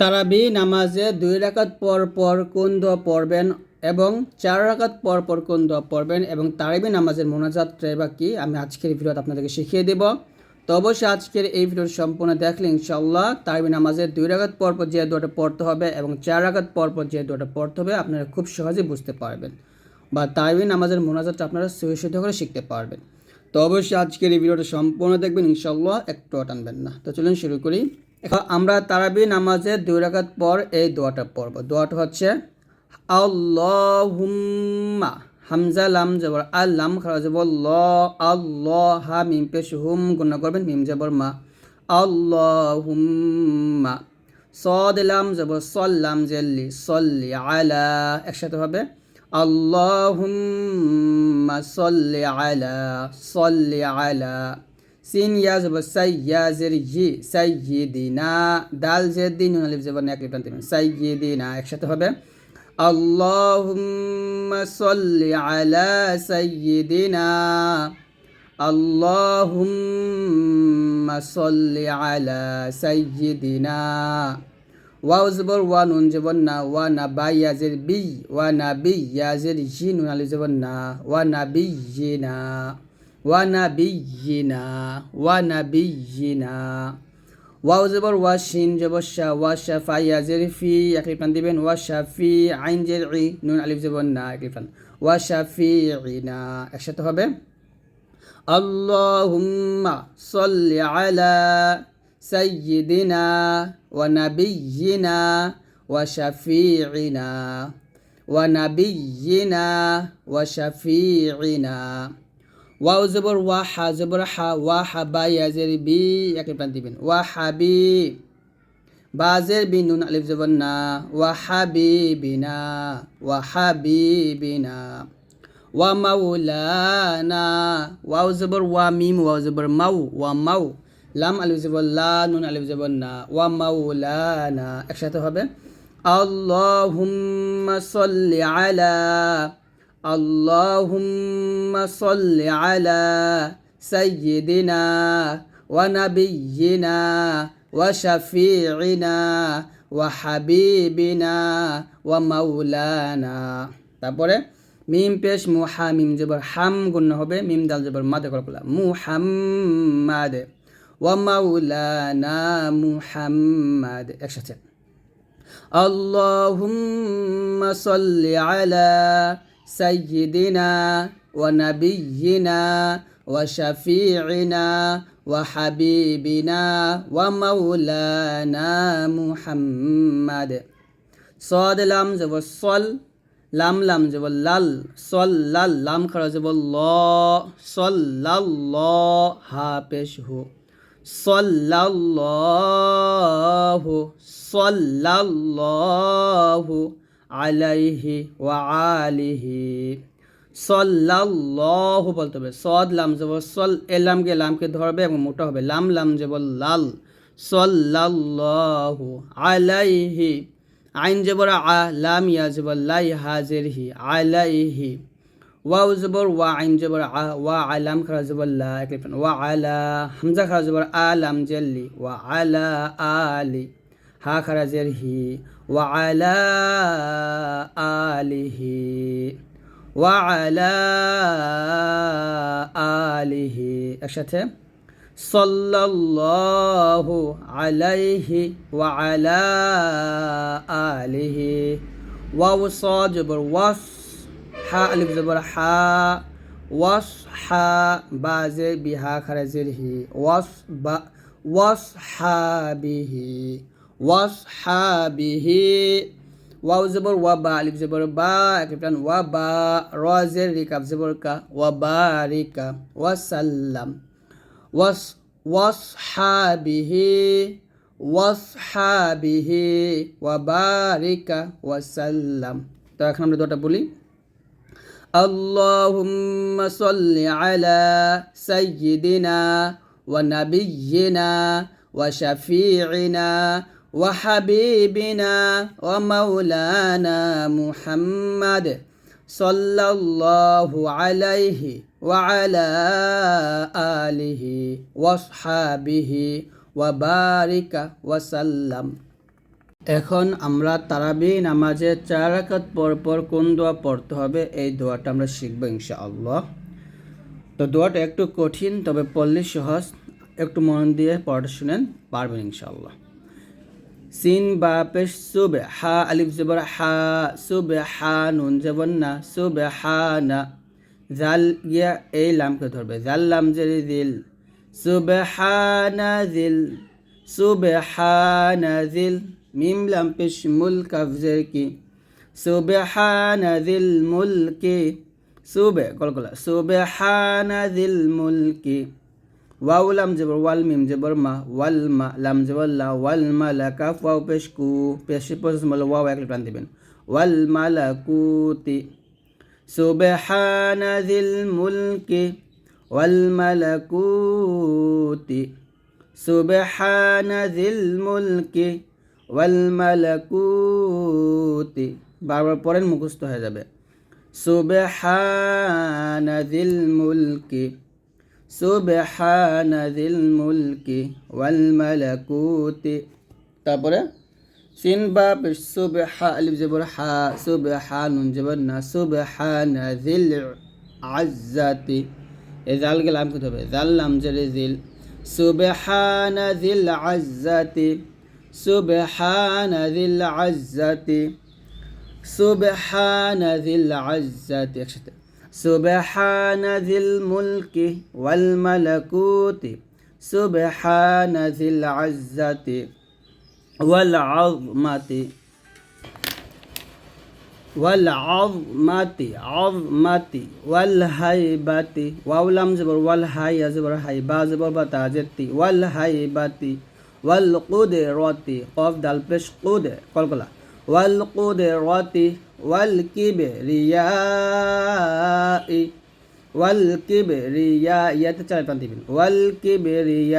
তারাবি নামাজে দুই রাকাত পর পর কোন দোয়া পড়বেন এবং চার রাকাত পর পর কোন দোয়া পড়বেন এবং তারাবি নামাজের মোনাজাতটাই বা কি? আমি আজকের ভিডিওতে আপনাদেরকে শিখিয়ে দেব। তো অবশ্যই আজকের এই ভিডিওর সম্পূর্ণ দেখলে ইনশাল্লাহ তারাবি নামাজের দুই রাকাত পর পর যে দোয়াটা পড়তে হবে এবং চার রাকাত পর পর যে দোয়াটা পড়তে হবে আপনারা খুব সহজে বুঝতে পারবেন বা তারাবি নামাজের মোনাজাতটা আপনারা সুবিশুদ্ধ করে শিখতে পারবেন। তো অবশ্যই আজকের এই ভিডিওটা সম্পূর্ণ দেখবেন ইনশাল্লাহ একটু টানবেন না। তো চলুন শুরু করি। এখন আমরা তারাবি নামাজের দুই রাকাত পর এই দোয়াটা পড়ব। দোয়াটা হচ্ছে, আল্লাহুম্মা হামজা, লাম, জবর। আল লাম জবর ল, আল্লাহ হা মিম পেশ, হুম, গুণা করবেন, মিম, জবর, মা। আল্লাহুম্মা সদ, লাম, জবর সল্লাম জেল্লি, সল্লি আলা, একসাথে হবে, আল্লাহুম্মা, সল্লি আলা সল্লি আলা সিন ইয়া জবর সাইয়া জের ই সাইয়িদিনা দাল জের দিন আলিফ জবর এক লিপটান দিবেন সাইয়িদিনা একসাথে হবে আল্লাহুম্মা সাল্লি আলা সাইয়িদিনা আল্লাহুম্মা সাল্লি আলা সাইয়িদিনা ওয়াও জবর ওয়া নুন জবর না ওয়া না বা ইয়াজের বি ওয়া না বি ইয়াজের জি নুন না ওয়া না বি না ونبينا ونبينا واو زبر واشين جبشا وشفا يا زرفي يقريبا دبن وشفي عين جرعي نون ألف زبرنا يقريبا وشفيعنا أشت হবে اللهم صل على سيدنا ونبينا وشفيعنا ونبينا وشفيعنا ওয়াও জবর, ওয়া হা জবর, হা, ওয়া হাবা ইয়াজের বি এক প্রাণ দিবেন। ওয়া হাবি বাজের বিন নুন, আলিফ জবর, না। ওয়া হাবিবিনা ওয়া হাবিবিনা ওয়া মাওলানা ওয়াও জবর, ওয়া মিম, ওয়াও জবর, মাউ, ওয়া মাউ। লাম, আলিফ জবর, লা, নুন, আলিফ জবর, না। ওয়া মাওলানা একসাথে হবে। আল্লাহুম্মা সাল্লি আলা আল্লাহুম্মা সাল্লি আলা সাইয়্যিদিনা ওয়া নাবিয়্যিনা ওয়া শাফিঈনা ওয়া হাবিবিনা ওয়া মাওলানা তারপরে মিম পেশ মুহা মিম জবর হাম গুণ হবে মিম দাল জবর মাদে করা মুহাম্মাদ ومولانا محمد একসাথে اللهم صل على سيدنا ونبينا وشفيعنا وحبيبنا ومولانا محمد صاد لام زبر صل লাম লাম যাব লাল সল লাল লাম খারা যাব ল সল লাল ল হা পেশ হু সাল্লাল্লাহু সাল্লাল্লাহু আলাইহি ওয়া আলিহি। সাল্লাল্লাহু বলতে হবে। সদ, লাম যাব সল এলামকে লামকে ধরবে এবং মোটা হবে। লাম লাম যাব লাল। সাল্লাল্লাহু আলাইহি। আইন জবর আ, লাম, ইয়া জবর লাই, হাজির হি, আলাইহি। ওয়াও জবর ওয়া, আইন জবর আ, ওয়া আলাম খারা জবর লা, এক লিখবেন ওয়া আলা হামজা খারা জবর আলাম জেল্লি ওয়া আলা আলি হা খারা জের হি। ওয়া আলা আলিহি ওয়া আলা আলিহি একসাথে সাল্লাল্লাহু আলাইহি ওয়া আলা আলিহি ওয়াও সাদ জবর ওয়াস হা আলিফ জবর হা ওয়াস হা বাজে বিহা খারাজের হি ওয়াস বা ওয়াস হা বিহি ওয়াস হা বিহি ওয়াও জবর ওয়া বা আলিফ জবর বা একটান ওয়া বা রাজের রিকাব জবর কা ওয়া বা রিকা ওয়াসাল্লাম ওয়াস ওয়াস হা বিহি ওয়াস হা বিহি ওয়া বারিকা ওয়াসাল্লাম তো এখন আমরা দুটা বলি اللهم صل على سيدنا ونبينا وشفيعنا وحبيبنا ومولانا محمد صلى الله عليه وعلى آله وصحابه وبارك وسلم এখন আমরা তারাবি নামাজে চার রাকাত পর পর কোন দোয়া পড়তে হবে এই দোয়াটা আমরা শিখব ইনশাআল্লাহ তো দোয়াটা একটু কঠিন তবে পড়লে সহজ একটু মন দিয়ে পড়াটা শুনেন পারবেন ইনশাআল্লাহ সিন বা পেশ সুবে হা, আলিফ জবর হা, সুবে হা, নুন জবর না, সুবে হা, না। জাল গিয়া এই লামকে ধরবে। জাল লাম জেরি দিল, সুবে হা, না দিল, সুবে হা, না দিল। মিম লাম পেশ মুল কাফজের কি, সুবে হা, না দিল মুলকি সুবে কলকলা সুবে হা, না দিল মুলকি ওয়াউ লাম জবর ওয়াল মিম জবর মা ওয়াল মা লাম জবর লা ওয়াল মা লা কাফ ওয়াও পেশ কু পেশ পজ মল ওয়াও এক টান দিবেন ওয়াল মালাকুতি সুবহানা যিল মুলকি ওয়াল মালাকুতি সুবহানা যিল মুলকি ওয়াল মালাকুতি বারবার পরেন মুখস্থ হয়ে যাবে সুবহানা যিল মুলকি সুবহানা যিল মুলকি ওয়াল মালাকুতি তারপরে সিন বা সুবহা আলিফ জবর হা সুবহা নুন জবর না সুবহানা যিল আজ্জাতি এই জাল কে লাম করতে হবে জাল লাম জেরে জিল সুবহানা যিল আজ্জাতি সুবহানা যিল আজ্জাতি সুবহানা যিল আজ্জাতি একসাথে سبحان ذي الملك والملكوت سبحان ذي العزة والعظمة. والعظمة عظمة والهيبة. واولم زبر والهاي زبر هاي زبر بتاجتي والهيبة والقدرة. قف دال بش قد قل قل والقدرة والكبرياء. والكبرياء. والكبرياء.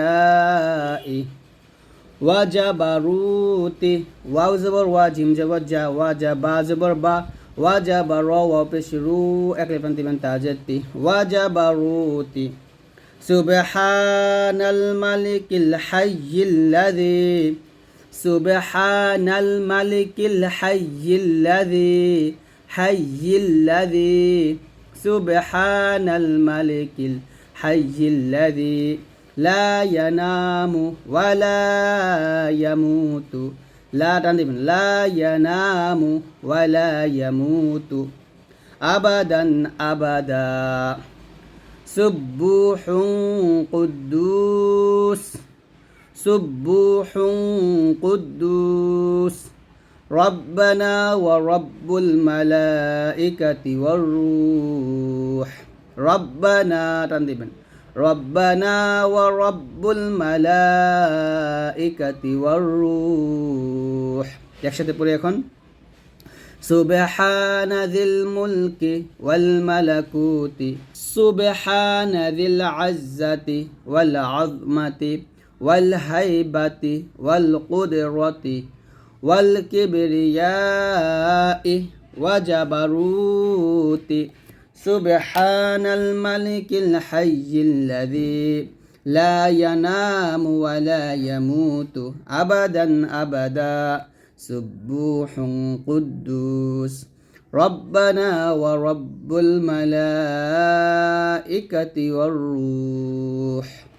وجبروت. وزبر زبر وا جيم زبر جا. وجبا زبر با. وجبر وبشرو اكلفن تبن تاجتي وجبروتي سبحان الملك الحي الذي سبحان الملك الحي الذي حي الذي. سبحان الملك الحي الذي لا ينام ولا يموت. لا لا ينام ولا يموت. أبدا أبدا. سبوح قدوس. سبوح قدوس ربنا ورب الملائكة والروح ربنا تندبن ربنا ورب الملائكة والروح একসাথে পড়ি এখন سبحان ذي الملك والملكوت سبحان ذي العزة والعظمة والهيبة والقدرة والكبرياء وجبروت سبحان الملك الحي الذي لا ينام ولا يموت أبدا أبدا سبوح قدوس. ربنا ورب الملائكة والروح.